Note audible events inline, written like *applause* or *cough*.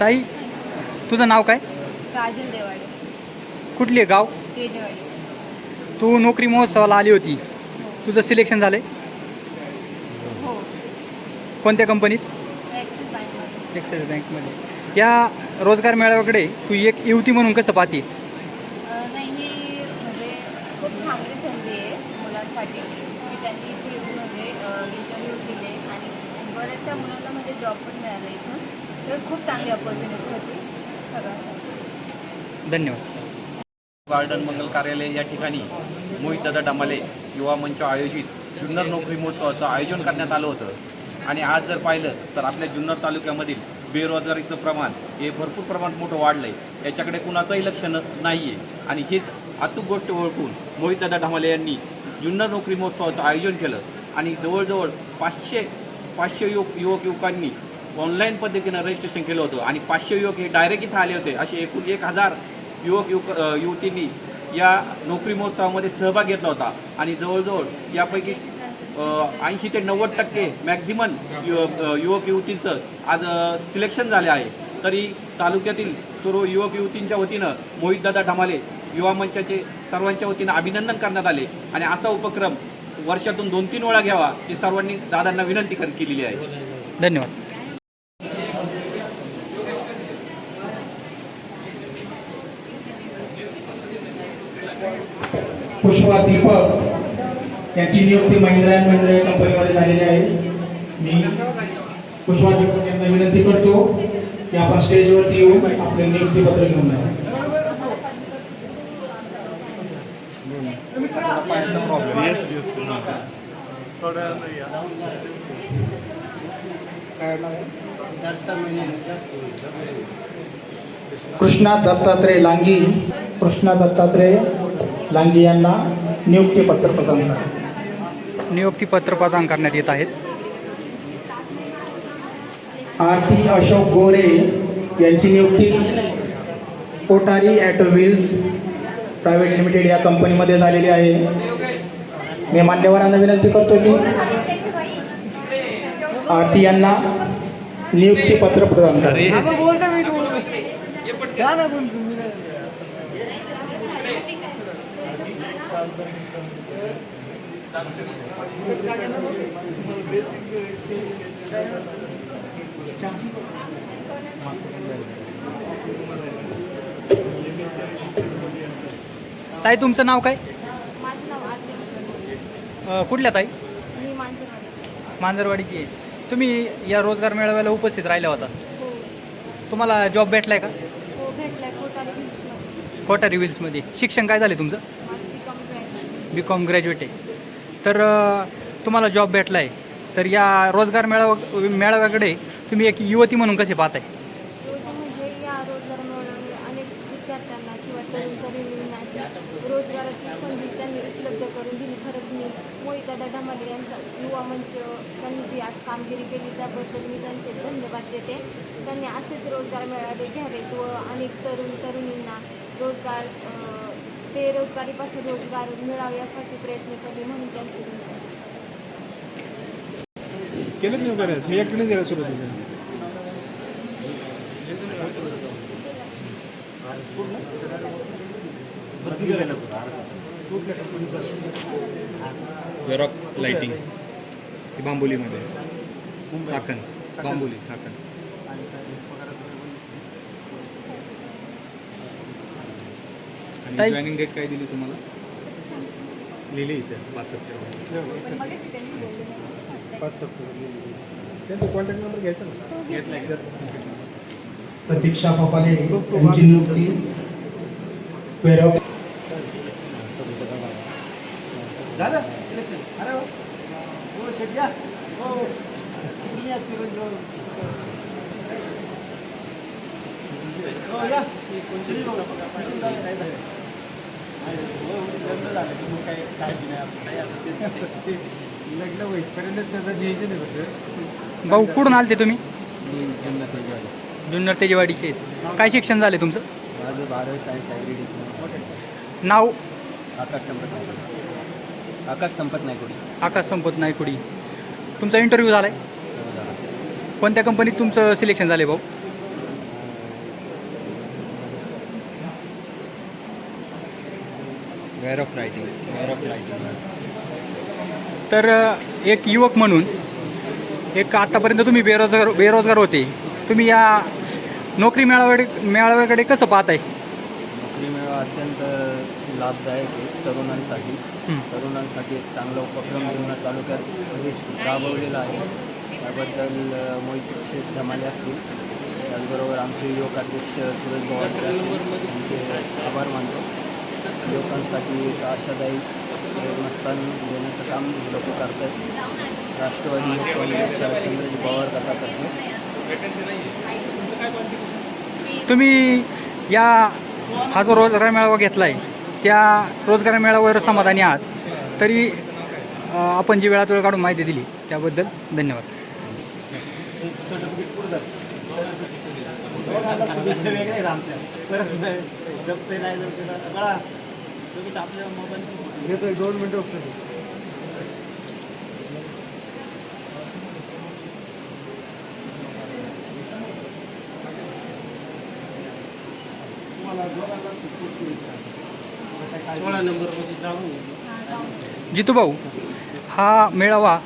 ताई तुझं नाव काय? काजल देवाडे. कुठली आहे गाव? तेजवाडी तू नोकरी महोत्सवाला आली होती. तुझं सिलेक्शन झालंय? हो. कोणत्या कंपनीत? ॲक्सिस बँकमध्ये एक्सिस बँकमध्ये या रोजगार मेळाव्याकडे तू एक युवती म्हणून कसं पाहते? नाही ही म्हणजे खूप चांगली संधी आहे मुलांसाठी. की त्यांनी इथे येऊन म्हणजे इंटरव्ह्यू दिले आणि बऱ्याचशा मुलांना म्हणजे जॉब पण मिळाला इथून. तर खूप चांगली ऑपॉर्च्युनिटी होती. सगळं धन्यवाद. गार्डन मंगल कार्यालय या ठिकाणी मोहित दादा डमाले युवा मंच आयोजित जुन्नर नोकरी महोत्सवाचं आयोजन करण्यात आलं होतं. आणि आज जर पाहिलं तर आपल्या जुन्नर तालुक्यामधील बेरोजगारीचं प्रमाण हे भरपूर प्रमाणात मोठं वाढलं आहे याच्याकडे कुणाचंही लक्ष न नाही आहे आणि हीच अचूक गोष्ट ओळखून मोहित दादा ढमाले यांनी जुन्नर नोकरी महोत्सवाचं आयोजन केलं. आणि जवळजवळ पाचशे पाचशे युवक युवक युवकांनी ऑनलाईन पद्धतीनं रजिस्ट्रेशन केलं होतं. आणि पाचशे युवक हे डायरेक्ट इथं आले होते. असे एकूण एक हजार युवक युवक युवतींनी या नोकरी महोत्सवामध्ये सहभाग घेतला होता. आणि जवळजवळ यापैकी ऐंशी ते नव्वद टक्के मॅक्झिमम युवक युवतींचं आज सिलेक्शन झाले आहे. तरी तालुक्यातील सर्व युवक युवतींच्या वतीनं मोहितदादा ढमाले युवा मंचाचे सर्वांच्या वतीनं अभिनंदन करण्यात आले. आणि असा उपक्रम वर्षातून दोन तीन वेळा घ्यावा ही सर्वांनी दादांना विनंती कर- केलेली आहे. धन्यवाद. पुष्पा दीपक यांची नियुक्ती महिंद्रा अँड महिंद्रा या कंपनीमध्ये झालेली आहे. मी पुष्पा दीपक यांना विनंती करतो की आपण स्टेजवरती येऊन आपले नियुक्ती पत्र घेऊन जा येस येस कृष्णा दत्तात्रय लांगी. कृष्णा दत्तात्रय लांगी यांना नियुक्ती पत्र प्रदान करा नियुक्तीपत्र प्रदान करण्यात येत आहेत. आरती अशोक गोरे यांची नियुक्ती Kothari auto wheels private limited या कंपनीमध्ये झालेली आहे. मी मान्यवरांना विनंती करतो की आरती यांना नियुक्तीपत्र प्रदान करा. ताई तुमचं नाव काय? माझं नाव आदिल अ, कुठल्या ताई? मी माणसं मांजरवाडीची आहे. तुम्ही या रोजगार मेळाव्याला उपस्थित राहिल्या होता. हो. तुम्हाला जॉब भेटलाय का? हो भेटलाय. कोटारी हिल्समध्ये कोटा रिव्हिल्समध्ये शिक्षण काय झाले तुमचं माझं B com graduate B com graduate आहे. तर तुम्हाला जॉब भेटला आहे तर या रोजगार मेळावा मेळाव्याकडे तुम्ही एक युवती म्हणून कसे पाहताय? रोजगार म्हणजे या रोजगार मिळवण्यामुळे अनेक विद्यार्थ्यांना किंवा तरुण तरुणींना रोजगाराची संधी त्यांनी उपलब्ध करून दिली. खरंच मी मोहितदादा ढमाले यांचा युवा मंच त्यांनी जी आज कामगिरी केली त्याबद्दल मी त्यांचे धन्यवाद देते. त्यांनी असेच रोजगार मिळावे घ्यावेत व अनेक तरुण तरुणींना रोजगार अं, बेरोजगारीपासून रोजगार मिळावे यासाठी प्रयत्न करणे म्हणून त्यांचे धन्यवाद केलंच नाही बरं मी एकटीने दिला सुरुवातीला. वेरॉक लाइटिंग ही बांबोलीमध्ये. चाकण बांबोली चाकण ताई- जॉईनिंग डेट काय दिली तुम्हाला? लिहिली इथे पाच सप्टेंबर. पाच सप्टेंबर त्यांचा कॉन्टॅक्ट नंबर घ्यायचा ना? घेतलाय प्रतीक्षा पपाले यांची नियुक्ती. वेरॉक लग्न होईपर्यंत त्याचं नियोजन होतं भाऊ कुठून आलते तुम्ही? जुन्नर तेजेवाडीचे आहेत. काय शिक्षण झाले तुमचं? माझं बारावी सायन्स ॲग्रिडिशन नाव? आकाश संपत नाही आकाश संपत नाही कोणी आकाश संपत नायकुडी. तुमचा इंटरव्ह्यू झाला आहे कोणत्या कंपनीत तुमचं सिलेक्शन झालं आहे भाऊ? Where of writing where of writing तर एक युवक म्हणून एक आतापर्यंत तुम्ही बेरोजगार बेरोजगार होते. तुम्ही या नोकरी मेळाव्याकडे मेळाव्याकडे कसं पाहताय? नोकरी मेळावा अत्यंत लाभदायक आहे तरुणांसाठी. तरुणांसाठी एक चांगला उपक्रम जुन्नर तालुक्यात राबवलेला आहे. त्याबद्दल मोहित शेठ धमाले असतील. त्याचबरोबर आमचे युवक अध्यक्ष सुरेश गोवाडकर असतील. त्यांचे आभार मानतो. युवकांसाठी एक आशादायी प्रेरणास्थान देण्याचं काम हे लोक करत आहेत राष्ट्रवादी युवक काँग्रेस शरदचंद्रजी पवार गटातर्फे. तुम्ही या हा जो रोजगार मेळावा घेतला आहे त्या रोजगार मेळाव्यावर समाधानी आहात. तरी आपण जी वेळात वेळ काढून माहिती दिली त्याबद्दल धन्यवाद. *laughs* घेतोय दोन मिनटं फक्त जितू भाऊ हा मेळावा